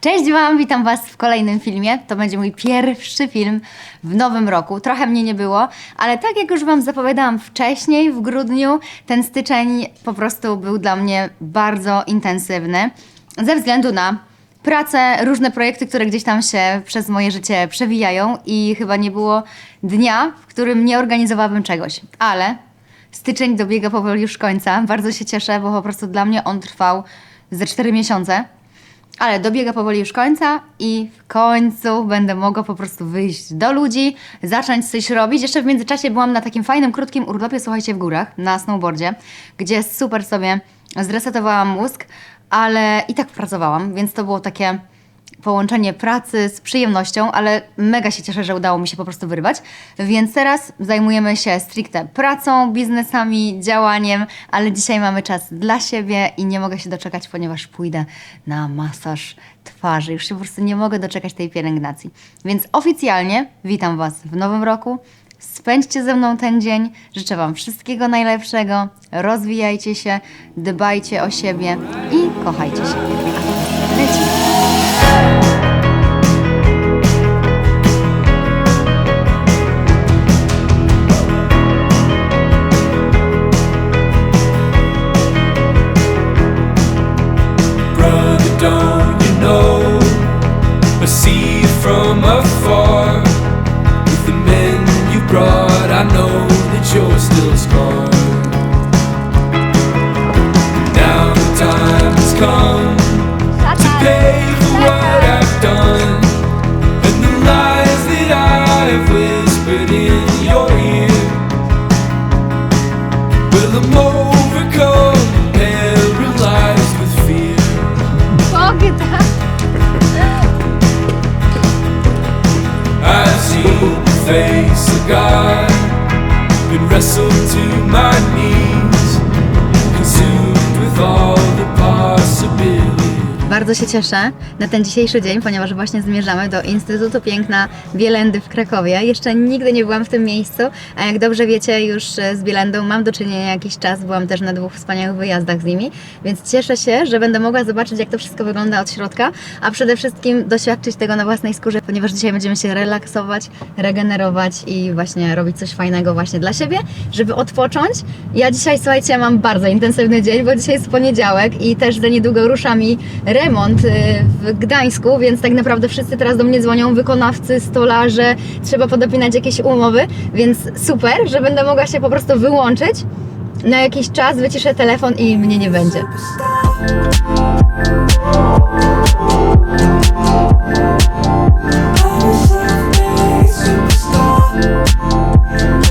Cześć Wam, witam Was w kolejnym filmie. To będzie mój pierwszy film w nowym roku. Trochę mnie nie było, ale tak jak już Wam zapowiadałam wcześniej, w grudniu, ten styczeń po prostu był dla mnie bardzo intensywny. Ze względu na pracę, różne projekty, które gdzieś tam się przez moje życie przewijają i chyba nie było dnia, w którym nie organizowałabym czegoś. Ale styczeń dobiega powoli już końca. Bardzo się cieszę, bo po prostu dla mnie on trwał ze 4 miesiące. Ale dobiega powoli już końca i w końcu będę mogła po prostu wyjść do ludzi, zacząć coś robić. Jeszcze w międzyczasie byłam na takim fajnym, krótkim urlopie, słuchajcie, w górach, na snowboardzie, gdzie super sobie zresetowałam mózg, ale i tak pracowałam, więc to było takie połączenie pracy z przyjemnością, ale mega się cieszę, że udało mi się po prostu wyrwać. Więc teraz zajmujemy się stricte pracą, biznesami, działaniem, ale dzisiaj mamy czas dla siebie i nie mogę się doczekać, ponieważ pójdę na masaż twarzy. Już się po prostu nie mogę doczekać tej pielęgnacji. Więc oficjalnie witam Was w nowym roku. Spędźcie ze mną ten dzień. Życzę Wam wszystkiego najlepszego. Rozwijajcie się, dbajcie o siebie i kochajcie się. A teraz lecimy. To my knees, consumed with all. Bardzo się cieszę na ten dzisiejszy dzień, ponieważ właśnie zmierzamy do Instytutu Piękna Bielendy w Krakowie. Jeszcze nigdy nie byłam w tym miejscu, a jak dobrze wiecie, już e, z Bielendą mam do czynienia jakiś czas. Byłam też na dwóch wspaniałych wyjazdach z nimi, więc cieszę się, że będę mogła zobaczyć, jak to wszystko wygląda od środka, a przede wszystkim doświadczyć tego na własnej skórze, ponieważ dzisiaj będziemy się relaksować, regenerować i właśnie robić coś fajnego właśnie dla siebie, żeby odpocząć. Ja dzisiaj, słuchajcie, mam bardzo intensywny dzień, bo dzisiaj jest poniedziałek i też za niedługo rusza mi remont y, w Gdańsku, więc tak naprawdę wszyscy teraz do mnie dzwonią, wykonawcy, stolarze, trzeba podopinać jakieś umowy, więc super, że będę mogła się po prostu wyłączyć na jakiś czas, wyciszę telefon i mnie nie będzie. Pani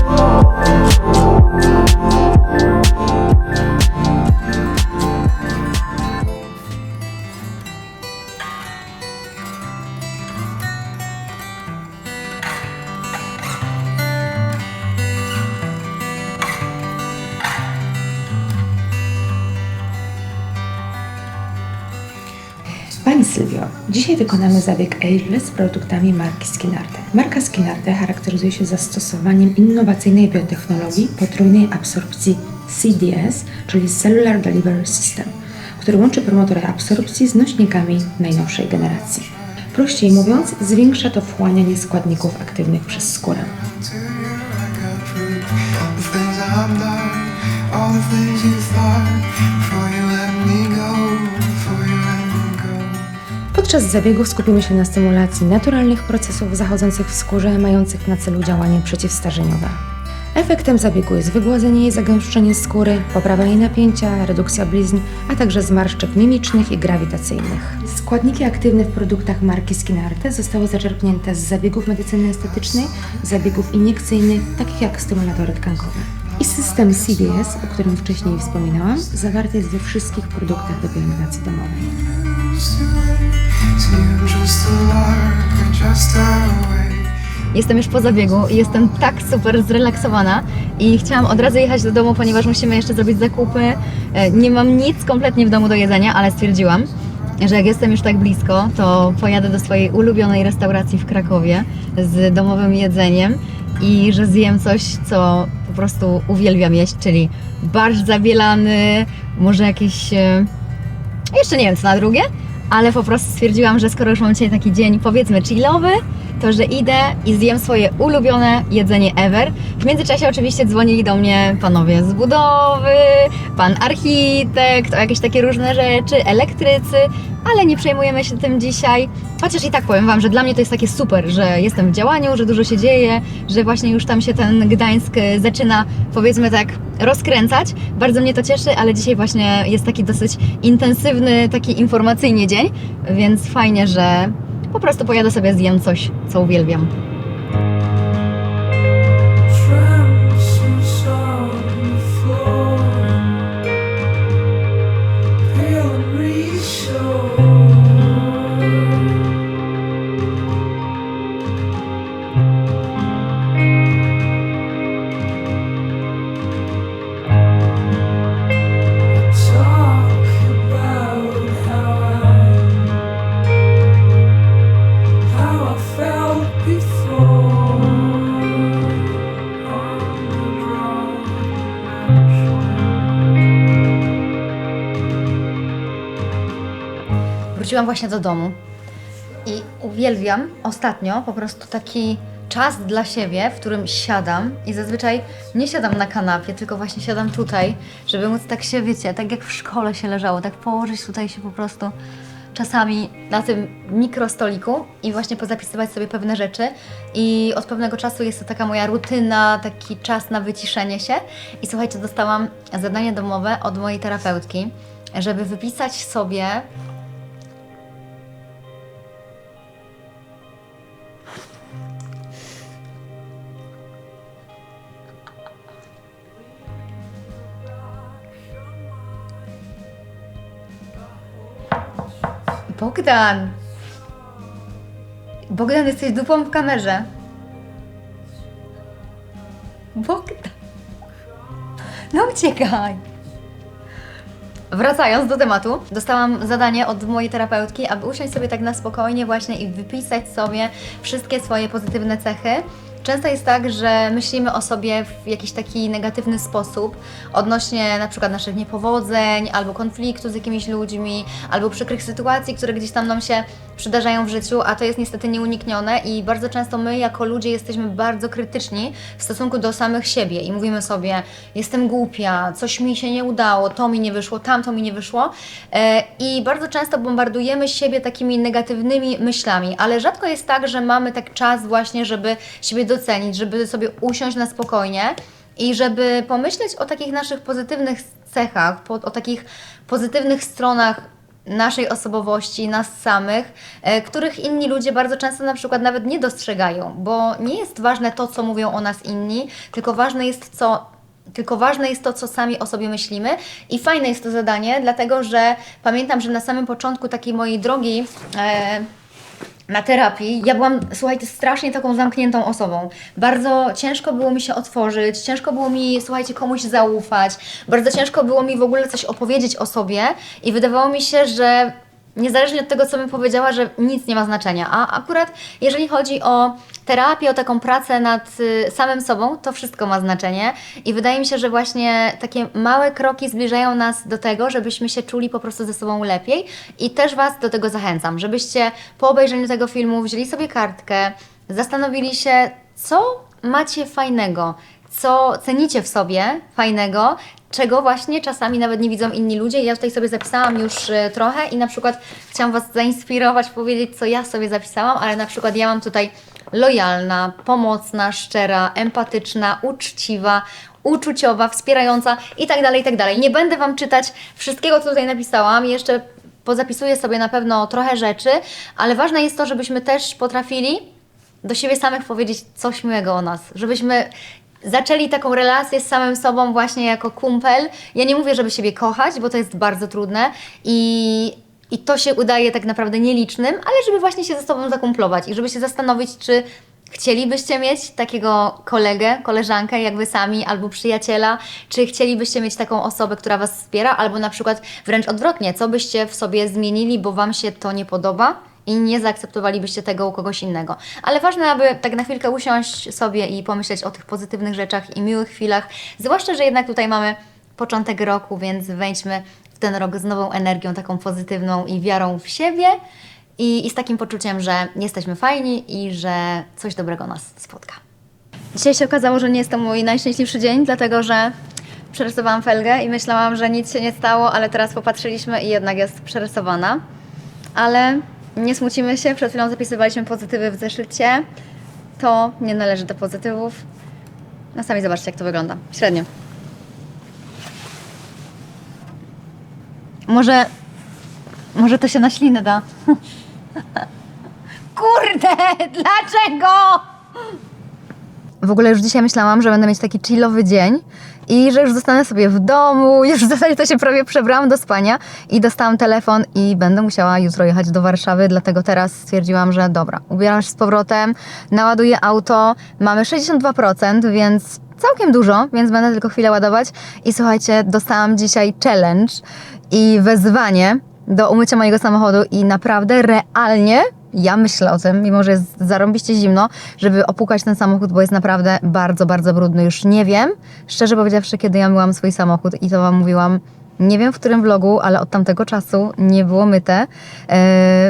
wykonamy zabieg Ageless z produktami marki Skinarte. Marka Skinarte charakteryzuje się zastosowaniem innowacyjnej biotechnologii potrójnej absorpcji CDS, czyli Cellular Delivery System, który łączy promotory absorpcji z nośnikami najnowszej generacji. Prościej mówiąc, zwiększa to wchłanianie składników aktywnych przez skórę. All the things you thought before you Podczas zabiegu skupimy się na stymulacji naturalnych procesów zachodzących w skórze, mających na celu działanie przeciwstarzeniowe. Efektem zabiegu jest wygładzenie i zagęszczenie skóry, poprawa jej napięcia, redukcja blizn, a także zmarszczek mimicznych i grawitacyjnych. Składniki aktywne w produktach marki Skinarte zostały zaczerpnięte z zabiegów medycyny estetycznej, zabiegów iniekcyjnych, takich jak stymulatory tkankowe. I system CDS, o którym wcześniej wspominałam, zawarty jest we wszystkich produktach do pielęgnacji domowej. Jestem już po zabiegu i jestem tak super zrelaksowana i chciałam od razu jechać do domu, ponieważ musimy jeszcze zrobić zakupy. E, Nie mam nic kompletnie w domu do jedzenia, ale stwierdziłam, że jak jestem już tak blisko, to pojadę do swojej ulubionej restauracji w Krakowie z domowym jedzeniem i że zjem coś, co po prostu uwielbiam jeść, czyli barszcz zabielany, może jakieś... e, Jeszcze nie wiem co na drugie, ale po prostu stwierdziłam, że skoro już mam dzisiaj taki dzień, powiedzmy chillowy, to że idę i zjem swoje ulubione jedzenie ever. W międzyczasie oczywiście dzwonili do mnie panowie z budowy, pan architekt, o jakieś takie różne rzeczy, elektrycy, ale nie przejmujemy się tym dzisiaj. Chociaż i tak powiem Wam, że dla mnie to jest takie super, że jestem w działaniu, że dużo się dzieje, że właśnie już tam się ten Gdańsk e, zaczyna, powiedzmy tak, rozkręcać. Bardzo mnie to cieszy, ale dzisiaj właśnie jest taki dosyć intensywny, taki informacyjny dzień, więc fajnie, że po prostu pojadę sobie zjem coś, co uwielbiam. Wróciłam właśnie do domu i uwielbiam ostatnio po prostu taki czas dla siebie, w którym siadam i zazwyczaj nie siadam na kanapie, tylko właśnie siadam tutaj, żeby móc tak się, wiecie, tak jak w szkole się leżało, tak położyć tutaj się po prostu czasami na tym mikrostoliku i właśnie pozapisywać sobie pewne rzeczy. I od pewnego czasu jest to taka moja rutyna, taki czas na wyciszenie się. I słuchajcie, dostałam zadanie domowe od mojej terapeutki, żeby wypisać sobie Bogdan! Bogdan, jesteś dupą w kamerze. Bogdan! No uciekaj! Wracając do tematu, dostałam zadanie od mojej terapeutki, aby usiąść sobie tak na spokojnie właśnie i wypisać sobie wszystkie swoje pozytywne cechy. Często jest tak, że myślimy o sobie w jakiś taki negatywny sposób odnośnie na przykład naszych niepowodzeń, albo konfliktu z jakimiś ludźmi, albo przykrych sytuacji, które gdzieś tam nam się przydarzają w życiu, a to jest niestety nieuniknione i bardzo często my jako ludzie jesteśmy bardzo krytyczni w stosunku do samych siebie i mówimy sobie, jestem głupia, coś mi się nie udało, to mi nie wyszło, tamto mi nie wyszło. E, i bardzo często bombardujemy siebie takimi negatywnymi myślami, ale rzadko jest tak, że mamy tak czas właśnie, żeby siebie docenić, żeby sobie usiąść na spokojnie i żeby pomyśleć o takich naszych pozytywnych cechach, po, o takich pozytywnych stronach naszej osobowości, nas samych, e, których inni ludzie bardzo często na przykład nawet nie dostrzegają, bo nie jest ważne to, co mówią o nas inni, tylko ważne jest co tylko ważne jest to, co sami o sobie myślimy. I fajne jest to zadanie, dlatego że pamiętam, że na samym początku takiej mojej drogi e, na terapii, ja byłam, słuchajcie, strasznie taką zamkniętą osobą. Bardzo ciężko było mi się otworzyć, ciężko było mi, słuchajcie, komuś zaufać, bardzo ciężko było mi w ogóle coś opowiedzieć o sobie i wydawało mi się, że niezależnie od tego, co bym powiedziała, że nic nie ma znaczenia. A akurat jeżeli chodzi o terapię, o taką pracę nad y, samym sobą, to wszystko ma znaczenie i wydaje mi się, że właśnie takie małe kroki zbliżają nas do tego, żebyśmy się czuli po prostu ze sobą lepiej i też Was do tego zachęcam, żebyście po obejrzeniu tego filmu wzięli sobie kartkę, zastanowili się, co macie fajnego, co cenicie w sobie fajnego, czego właśnie czasami nawet nie widzą inni ludzie. Ja tutaj sobie zapisałam już e, trochę i na przykład chciałam Was zainspirować, powiedzieć, co ja sobie zapisałam, ale na przykład ja mam tutaj lojalna, pomocna, szczera, empatyczna, uczciwa, uczuciowa, wspierająca i tak dalej, i tak dalej. Nie będę Wam czytać wszystkiego, co tutaj napisałam, jeszcze pozapisuję sobie na pewno trochę rzeczy, ale ważne jest to, żebyśmy też potrafili do siebie samych powiedzieć coś miłego o nas, żebyśmy zaczęli taką relację z samym sobą właśnie jako kumpel. Ja nie mówię, żeby siebie kochać, bo to jest bardzo trudne i, i to się udaje tak naprawdę nielicznym, ale żeby właśnie się ze sobą zakumplować i żeby się zastanowić, czy Chcielibyście mieć takiego kolegę, koleżankę, jak wy sami, albo przyjaciela? Czy chcielibyście mieć taką osobę, która was wspiera, albo na przykład wręcz odwrotnie, co byście w sobie zmienili, bo wam się to nie podoba? I nie zaakceptowalibyście tego u kogoś innego. Ale ważne, aby tak na chwilkę usiąść sobie i pomyśleć o tych pozytywnych rzeczach i miłych chwilach, zwłaszcza, że jednak tutaj mamy początek roku, więc wejdźmy w ten rok z nową energią, taką pozytywną i wiarą w siebie i, i z takim poczuciem, że jesteśmy fajni i że coś dobrego nas spotka. Dzisiaj się okazało, że nie jest to mój najszczęśliwszy dzień, dlatego że przerysowałam felgę i myślałam, że nic się nie stało, ale teraz popatrzyliśmy i jednak jest przerysowana. Ale nie smucimy się, przed chwilą zapisywaliśmy pozytywy w zeszycie. To nie należy do pozytywów. No sami zobaczcie, jak to wygląda. Średnio. Może... Może to się na ślinę da. Kurde, dlaczego? W ogóle już dzisiaj myślałam, że będę mieć taki chillowy dzień i że już zostanę sobie w domu, już w zasadzie to się prawie przebrałam do spania i dostałam telefon i będę musiała jutro jechać do Warszawy, dlatego teraz stwierdziłam, że dobra, ubieram się z powrotem, naładuję auto, mamy 62%, więc całkiem dużo, więc będę tylko chwilę ładować. I słuchajcie, dostałam dzisiaj challenge i wezwanie do umycia mojego samochodu i naprawdę realnie ja myślę o tym, mimo że jest zarąbiście zimno, żeby opłukać ten samochód, bo jest naprawdę bardzo, bardzo brudny. Już nie wiem, szczerze powiedziawszy, kiedy ja myłam swój samochód i to Wam mówiłam, nie wiem w którym vlogu, ale od tamtego czasu nie było myte, yy,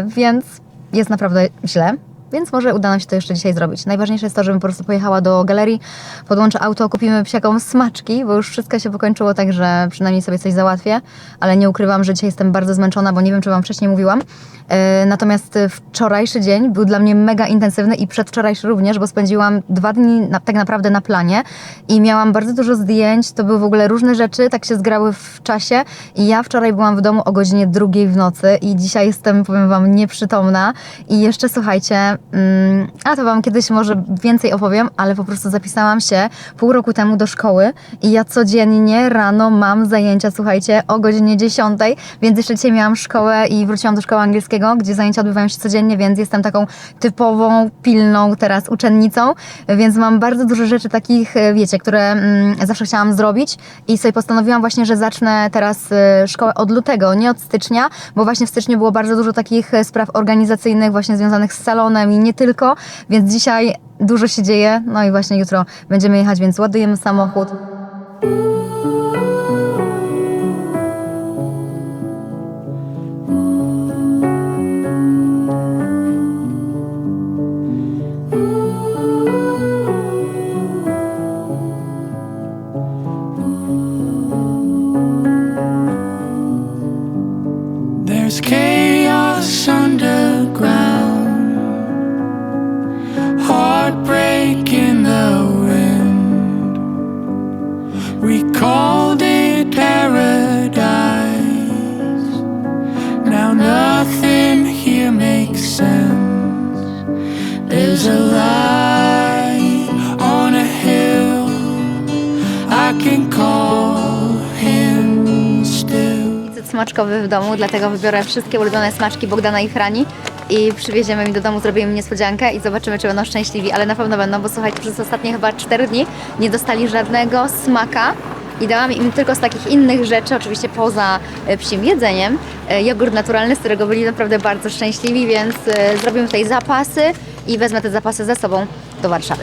więc jest naprawdę źle. Więc może uda nam się to jeszcze dzisiaj zrobić. Najważniejsze jest to, żebym po prostu pojechała do galerii, podłączę auto, kupimy psiaką smaczki, bo już wszystko się pokończyło, także przynajmniej sobie coś załatwię, ale nie ukrywam, że dzisiaj jestem bardzo zmęczona, bo nie wiem, czy Wam wcześniej mówiłam. E, Natomiast wczorajszy dzień był dla mnie mega intensywny i przedwczorajszy również, bo spędziłam dwa dni na, tak naprawdę na planie i miałam bardzo dużo zdjęć. To były w ogóle różne rzeczy, tak się zgrały w czasie. I ja wczoraj byłam w domu o godzinie drugiej w nocy i dzisiaj jestem, powiem Wam, nieprzytomna. I jeszcze słuchajcie, mm, a to Wam kiedyś może więcej opowiem, ale po prostu zapisałam się pół roku temu do szkoły i ja codziennie rano mam zajęcia, słuchajcie, o godzinie 10, więc jeszcze dzisiaj miałam szkołę i wróciłam do szkoły angielskiego, gdzie zajęcia odbywają się codziennie, więc jestem taką typową, pilną teraz uczennicą, więc mam bardzo dużo rzeczy takich, e, wiecie, które mm, zawsze chciałam zrobić i sobie postanowiłam właśnie, że zacznę teraz e, szkołę od lutego, nie od stycznia, bo właśnie w styczniu było bardzo dużo takich e, spraw organizacyjnych właśnie związanych z salonem i nie tylko, więc dzisiaj dużo się dzieje, no i właśnie jutro będziemy jechać, więc ładujemy samochód. Smaczkowy w domu, dlatego wybiorę wszystkie ulubione smaczki Bogdana i Frani i przywieziemy mi do domu, zrobimy im niespodziankę i zobaczymy, czy będą szczęśliwi, ale na pewno będą, bo słuchajcie, przez ostatnie chyba 4 dni nie dostali żadnego smaka i dałam im tylko z takich innych rzeczy, oczywiście poza e, psim jedzeniem, e, jogurt naturalny, z którego byli naprawdę bardzo szczęśliwi, więc e, zrobimy tutaj zapasy i wezmę te zapasy ze sobą do Warszawy.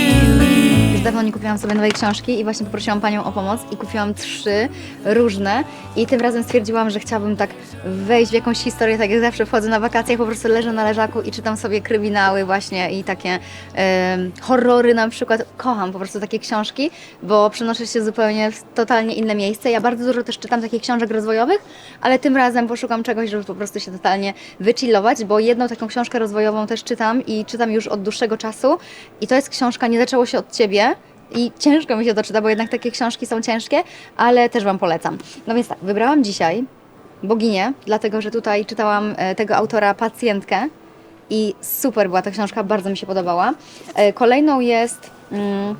dawno nie kupiłam sobie nowej książki i właśnie poprosiłam Panią o pomoc i kupiłam trzy różne i tym razem stwierdziłam, że chciałabym tak wejść w jakąś historię, tak jak zawsze wchodzę na wakacjach, po prostu leżę na leżaku i czytam sobie kryminały właśnie i takie horrory na przykład. Kocham po prostu takie książki, bo przenoszę się zupełnie w totalnie inne miejsce. Ja bardzo dużo też czytam takich książek rozwojowych, ale tym razem poszukam czegoś, żeby po prostu się totalnie wychillować, bo jedną taką książkę rozwojową też czytam i czytam już od dłuższego czasu i to jest książka Nie zaczęło się od Ciebie, i ciężko mi się to czyta, bo jednak takie książki są ciężkie, ale też Wam polecam. No więc tak, wybrałam dzisiaj Boginię, dlatego że tutaj czytałam e, tego autora Pacjentkę i super była ta książka, bardzo mi się podobała. E, Kolejną jest mm,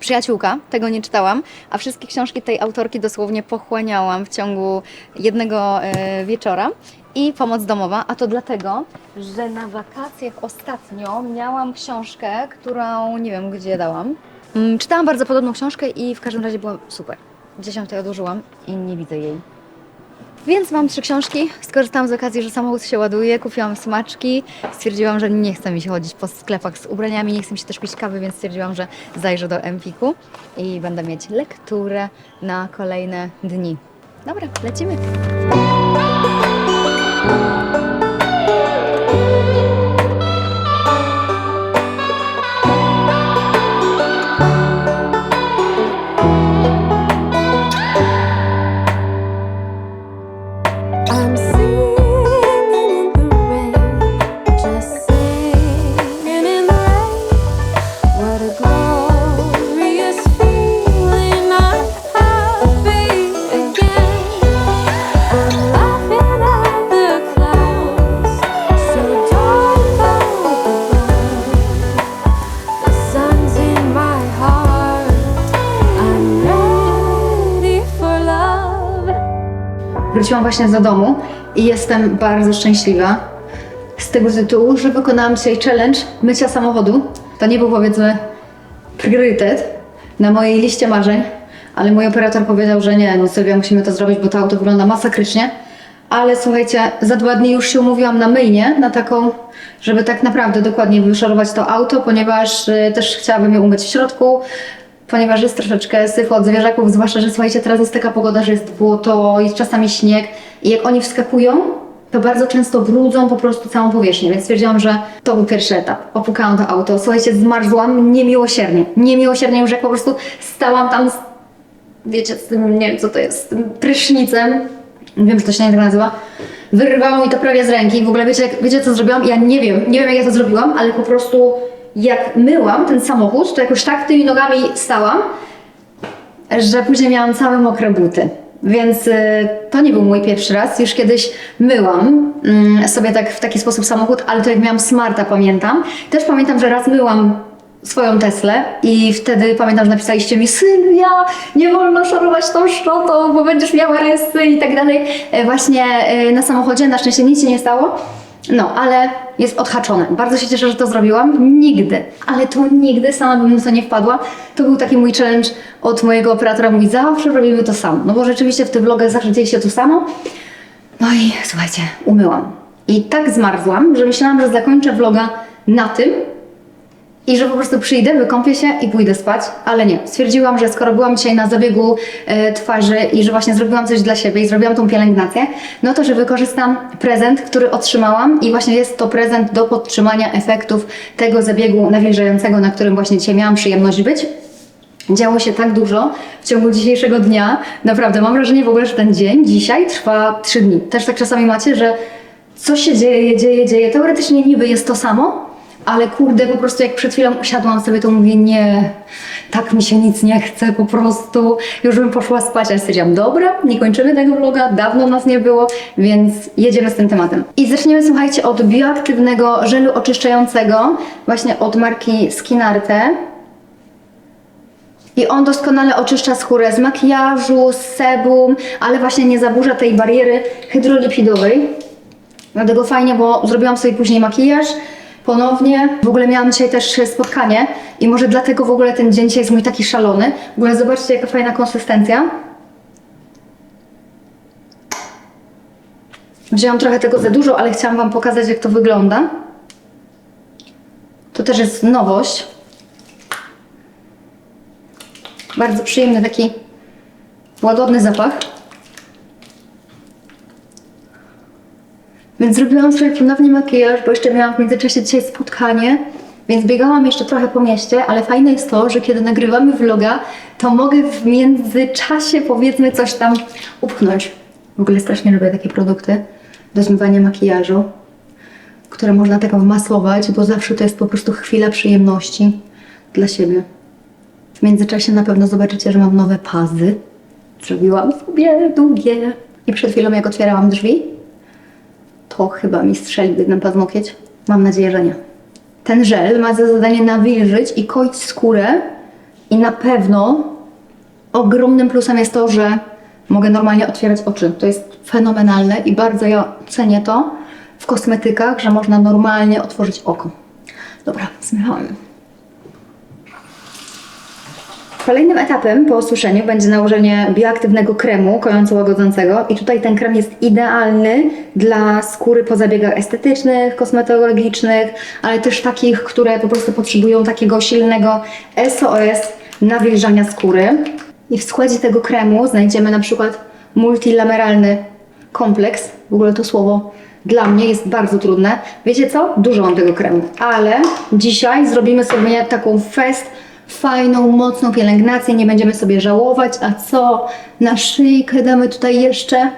Przyjaciółka, tego nie czytałam, a wszystkie książki tej autorki dosłownie pochłaniałam w ciągu jednego e, wieczora. I pomoc domowa, a to dlatego, że na wakacjach ostatnio miałam książkę, którą nie wiem gdzie dałam. Mm, Czytałam bardzo podobną książkę i w każdym razie była super. Tutaj odłożyłam i nie widzę jej. Więc mam trzy książki. Skorzystałam z okazji, że samochód się ładuje, kupiłam smaczki. Stwierdziłam, że nie chce mi się chodzić po sklepach z ubraniami, nie chce mi się też pić kawy, więc stwierdziłam, że zajrzę do Empiku i będę mieć lekturę na kolejne dni. Dobra, lecimy. Właśnie do domu i jestem bardzo szczęśliwa z tego tytułu, że wykonałam dzisiaj challenge mycia samochodu. To nie był powiedzmy priorytet na mojej liście marzeń, ale mój operator powiedział, że nie, no Sylwia, musimy to zrobić, bo to auto wygląda masakrycznie. Ale słuchajcie, za dwa dni już się umówiłam na myjnię, na taką, żeby tak naprawdę dokładnie wyszorować to auto, ponieważ y, też chciałabym je umyć w środku, ponieważ jest troszeczkę syfu od zwierzaków, zwłaszcza, że słuchajcie, teraz jest taka pogoda, że jest błoto, jest czasami śnieg i jak oni wskakują, to bardzo często brudzą po prostu całą powierzchnię, więc stwierdziłam, że to był pierwszy etap. Opukałam to auto, słuchajcie, zmarzłam niemiłosiernie, niemiłosiernie już jak po prostu stałam tam z, wiecie, z tym, nie wiem co to jest, z tym prysznicem, wiem, że to się nie tak nazywa, wyrwało mi to prawie z ręki, w ogóle wiecie, wiecie co zrobiłam? Ja nie wiem, nie wiem jak ja to zrobiłam, ale po prostu jak myłam ten samochód, to jakoś tak tymi nogami stałam, że później miałam całe mokre buty. Więc y, to nie był mój pierwszy raz. Już kiedyś myłam mm, sobie tak w taki sposób samochód, ale to jak miałam smarta, pamiętam. Też pamiętam, że raz myłam swoją Teslę i wtedy pamiętam, że napisaliście mi Sylwia, nie wolno szorować tą szczotą, bo będziesz miała rysy i tak dalej. E, Właśnie e, na samochodzie, na szczęście nic się nie stało. No, ale jest odhaczone. Bardzo się cieszę, że to zrobiłam. Nigdy, ale to nigdy sama bym na to nie wpadła. To był taki mój challenge od mojego operatora. Mówi, zawsze robimy to samo. No bo rzeczywiście w tych vlogach zawsze dzieje się to samo. No i słuchajcie, umyłam. I tak zmarzłam, że myślałam, że zakończę vloga na tym, i że po prostu przyjdę, wykąpię się i pójdę spać, ale nie. Stwierdziłam, że skoro byłam dzisiaj na zabiegu e, twarzy i że właśnie zrobiłam coś dla siebie i zrobiłam tą pielęgnację, no to że wykorzystam prezent, który otrzymałam i właśnie jest to prezent do podtrzymania efektów tego zabiegu nawilżającego, na którym właśnie dzisiaj miałam przyjemność być. Działo się tak dużo w ciągu dzisiejszego dnia. Naprawdę mam wrażenie w ogóle, że ten dzień dzisiaj trwa trzy dni. Też tak czasami macie, że coś się dzieje, dzieje, dzieje. Teoretycznie niby jest to samo, ale kurde, po prostu jak przed chwilą usiadłam sobie, to mówię, nie, tak mi się nic nie chce, po prostu już bym poszła spać, ale stwierdziłam, dobra, nie kończymy tego vloga, dawno nas nie było, więc jedziemy z tym tematem. I zaczniemy, słuchajcie, od bioaktywnego żelu oczyszczającego, właśnie od marki Skinarte. I on doskonale oczyszcza skórę z makijażu, z sebum, ale właśnie nie zaburza tej bariery hydrolipidowej. Dlatego fajnie, bo zrobiłam sobie później makijaż ponownie. W ogóle miałam dzisiaj też spotkanie i może dlatego w ogóle ten dzień dzisiaj jest mój taki szalony. W ogóle zobaczcie, jaka fajna konsystencja. Wzięłam trochę tego za dużo, ale chciałam Wam pokazać, jak to wygląda. To też jest nowość. Bardzo przyjemny taki łagodny zapach. Więc zrobiłam sobie ponownie makijaż, bo jeszcze miałam w międzyczasie dzisiaj spotkanie, więc biegałam jeszcze trochę po mieście, ale fajne jest to, że kiedy nagrywamy vloga, to mogę w międzyczasie powiedzmy coś tam upchnąć. W ogóle strasznie lubię takie produkty do zmywania makijażu, które można tak wmasłować, bo zawsze to jest po prostu chwila przyjemności dla siebie. W międzyczasie na pewno zobaczycie, że mam nowe pazy. Zrobiłam sobie długie. I przed chwilą, jak otwierałam drzwi, to chyba mi strzelił jeden paznokieć. Mam nadzieję, że nie. Ten żel ma za zadanie nawilżyć i koić skórę I na pewno ogromnym plusem jest to, że mogę normalnie otwierać oczy. To jest fenomenalne i bardzo ja cenię to w kosmetykach, że można normalnie otworzyć oko. Dobra, zmywamy. Kolejnym etapem po osuszeniu będzie nałożenie bioaktywnego kremu kojąco-łagodzącego i tutaj ten krem jest idealny dla skóry po zabiegach estetycznych, kosmetologicznych, ale też takich, które po prostu potrzebują takiego silnego SOS nawilżania skóry. I w składzie tego kremu znajdziemy na przykład multilameralny kompleks. W ogóle to słowo dla mnie jest bardzo trudne. Wiecie co? Dużo mam tego kremu, ale dzisiaj zrobimy sobie taką fest, fajną, mocną pielęgnację. Nie będziemy sobie żałować. A co? Na szyjkę damy tutaj jeszcze.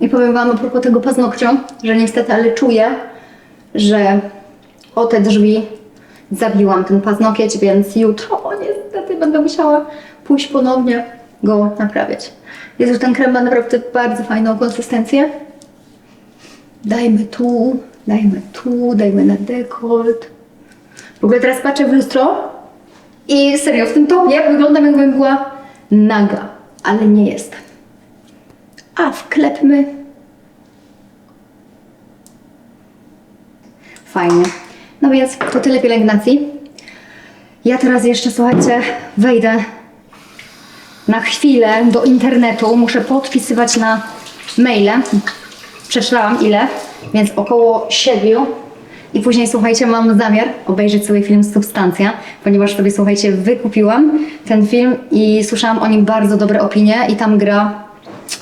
I powiem Wam a propos tego paznokcia, że niestety, ale czuję, że o te drzwi zabiłam ten paznokieć, więc jutro o, niestety będę musiała pójść ponownie go naprawiać. Jezu, ten krem ma naprawdę bardzo fajną konsystencję. Dajmy tu, dajmy tu, dajmy na dekolt. W ogóle teraz patrzę w lustro i serio, w tym topie wyglądam jakbym była naga, ale nie jestem. A wklepmy. Fajnie. No więc to tyle pielęgnacji. Ja teraz jeszcze, słuchajcie, wejdę na chwilę do internetu. Muszę podpisywać na maile. Przeczytałam ile, więc około siedmiu. I później, słuchajcie, mam zamiar obejrzeć sobie film Substancja, ponieważ sobie, słuchajcie, wykupiłam ten film i słyszałam o nim bardzo dobre opinie i tam gra.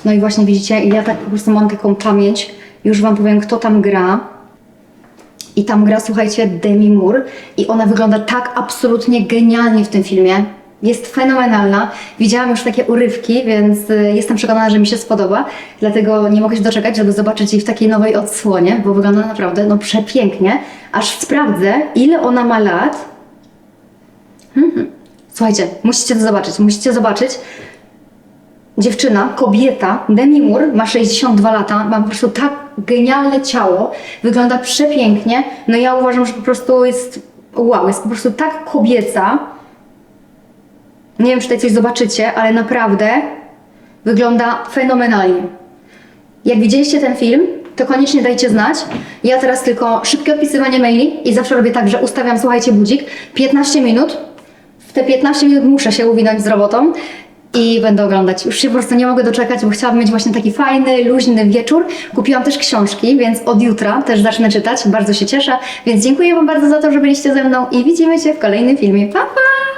No i właśnie widzicie, ja tak po prostu mam taką pamięć. Już wam powiem, kto tam gra. I tam gra, słuchajcie, Demi Moore i ona wygląda tak absolutnie genialnie w tym filmie. Jest fenomenalna. Widziałam już takie urywki, więc y, jestem przekonana, że mi się spodoba. Dlatego nie mogę się doczekać, żeby zobaczyć jej w takiej nowej odsłonie, bo wygląda naprawdę no, przepięknie. Aż sprawdzę, ile ona ma lat. Mhm. Słuchajcie, musicie to zobaczyć. Musicie zobaczyć. Dziewczyna, kobieta, Demi Moore, ma 62 lata, ma po prostu tak genialne ciało, wygląda przepięknie. No ja uważam, że po prostu jest wow, jest po prostu tak kobieca. Nie wiem, czy tutaj coś zobaczycie, ale naprawdę wygląda fenomenalnie. Jak widzieliście ten film, to koniecznie dajcie znać. Ja teraz tylko szybkie odpisywanie maili i zawsze robię tak, że ustawiam, słuchajcie, budzik 15 minut. W te 15 minut muszę się uwinąć z robotą i będę oglądać. Już się po prostu nie mogę doczekać, bo chciałabym mieć właśnie taki fajny, luźny wieczór. Kupiłam też książki, więc od jutra też zacznę czytać. Bardzo się cieszę. Więc dziękuję Wam bardzo za to, że byliście ze mną i widzimy się w kolejnym filmie. Pa, pa!